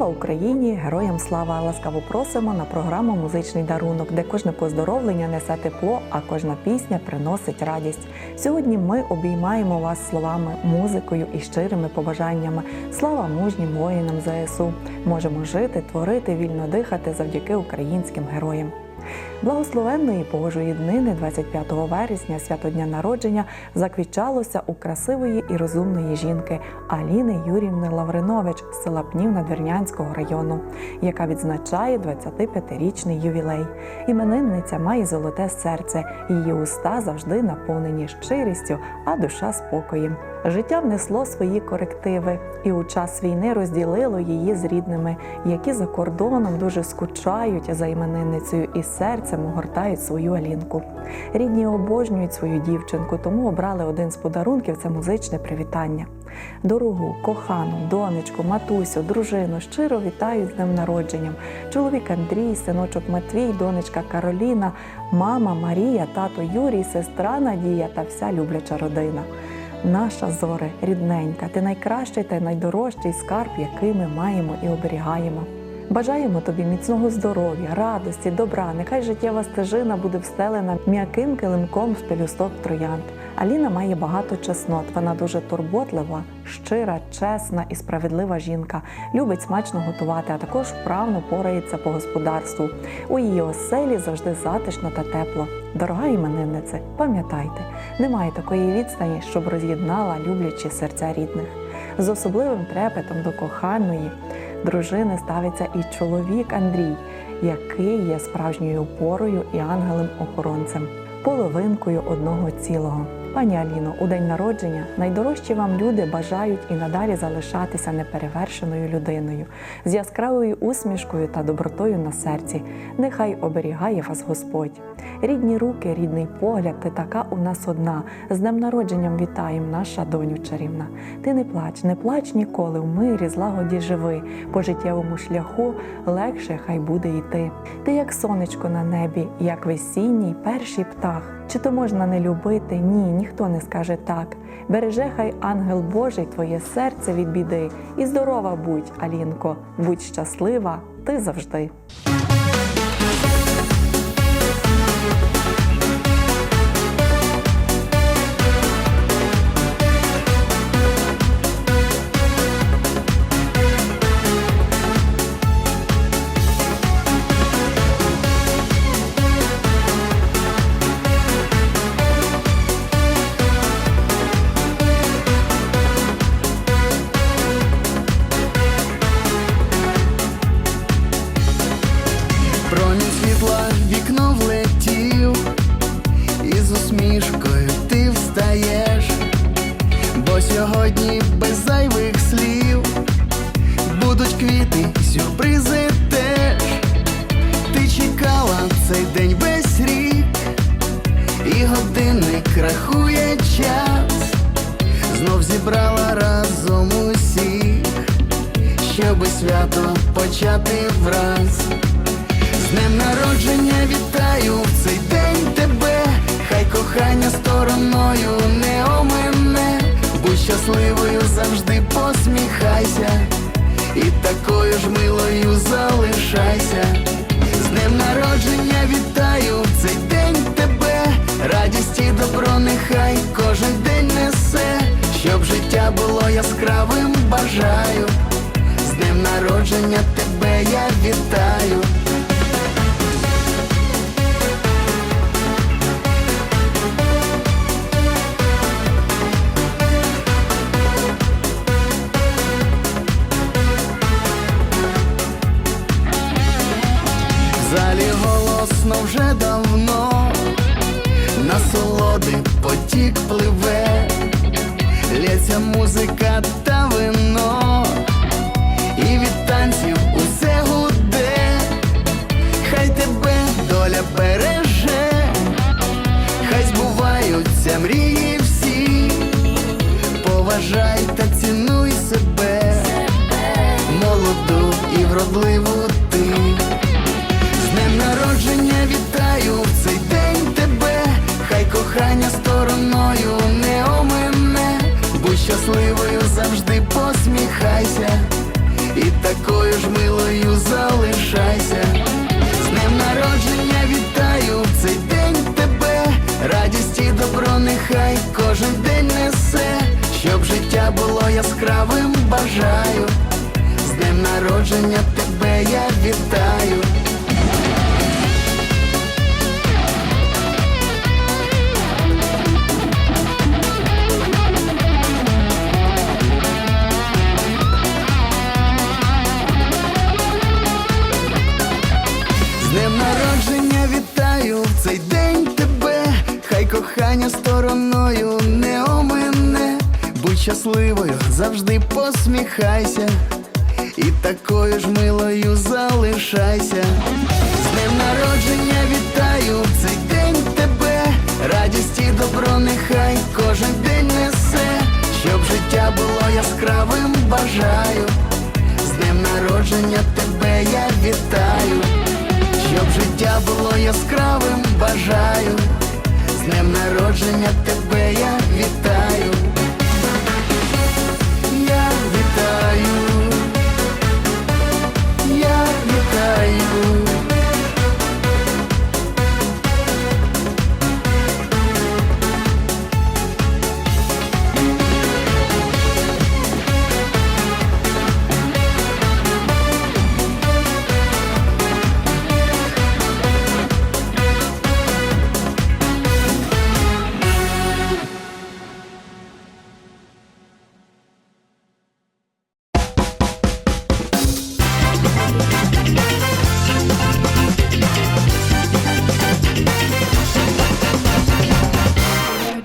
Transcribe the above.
Слава Україні! Героям слава! Ласкаво просимо на програму Музичний дарунок, де кожне поздоровлення несе тепло, а кожна пісня приносить радість. Сьогодні ми обіймаємо вас словами, музикою і щирими побажаннями. Слава мужнім воїнам ЗСУ! Можемо жити, творити, вільно дихати завдяки українським героям. Благословенної Божої днини, 25 вересня, свято дня народження, заквічалося у красивої і розумної жінки Аліни Юрівни Лавринович з села Пнів Надвірнянського району, яка відзначає 25-річний ювілей. Іменинниця має золоте серце, її уста завжди наповнені щирістю, а душа спокоєм. Життя внесло свої корективи, і у час війни розділило її з рідними, які за кордоном дуже скучають за іменинницею і серцем огортають свою Алінку. Рідні обожнюють свою дівчинку, тому обрали один з подарунків це музичне привітання. Дорогу, кохану, донечку, матусю, дружину щиро вітають з днем народженням. Чоловік Андрій, синочок Матвій, донечка Кароліна, мама Марія, тато Юрій, сестра Надія та вся любляча родина. Наша зоре, рідненька, ти найкращий та найдорожчий скарб, який ми маємо і оберігаємо. Бажаємо тобі міцного здоров'я, радості, добра. Нехай життєва стежина буде встелена м'яким килимком з пелюсток троянд. Аліна має багато чеснот. Вона дуже турботлива, щира, чесна і справедлива жінка. Любить смачно готувати, а також вправно порається по господарству. У її оселі завжди затишно та тепло. Дорога імениннице, пам'ятайте, немає такої відстані, щоб роз'єднала люблячі серця рідних. З особливим трепетом до коханої дружини ставиться і чоловік Андрій, який є справжньою опорою і ангелем-охоронцем, половинкою одного цілого. Пані Аліно, у день народження найдорожчі вам люди бажають і надалі залишатися неперевершеною людиною, з яскравою усмішкою та добротою на серці. Нехай оберігає вас Господь. Рідні руки, рідний погляд, ти така у нас одна. З днем народженням вітаєм, наша доню чарівна. Ти не плач, не плач ніколи, в мирі, злагоді живи. По життєвому шляху легше хай буде йти. Ти як сонечко на небі, як весінній перший птах. Чи то можна не любити? Ні, ніхто не скаже так. Береже хай ангел Божий твоє серце від біди. І здорова будь, Алінко, будь щаслива, ти завжди. Годинник рахує час, знов зібрала разом усіх, щоби свято почати враз. З днем народження вітаю В залі голосно вже давно, насолоди потік пливе, лється музика та вино, Поважай та цінуй себе, себе. молоду і вродливу ти, з днем народження вітаю в цей день тебе, хай кохання стороною не омине, будь щасливою завжди посміхайся, і такою ж милою залишайся, з днем народження вітаю в цей день тебе, радість і добро нехай кожен день несе щоб життя було яскравим, бажаю, з днем народження тебе я вітаю. Завжди посміхайся, і такою ж милою залишайся. З днем народження вітаю цей день тебе, радість і добро нехай кожен день несе, щоб життя було яскравим, бажаю. З днем народження тебе я вітаю, щоб життя було яскравим, бажаю. З днем народження тебе я вітаю.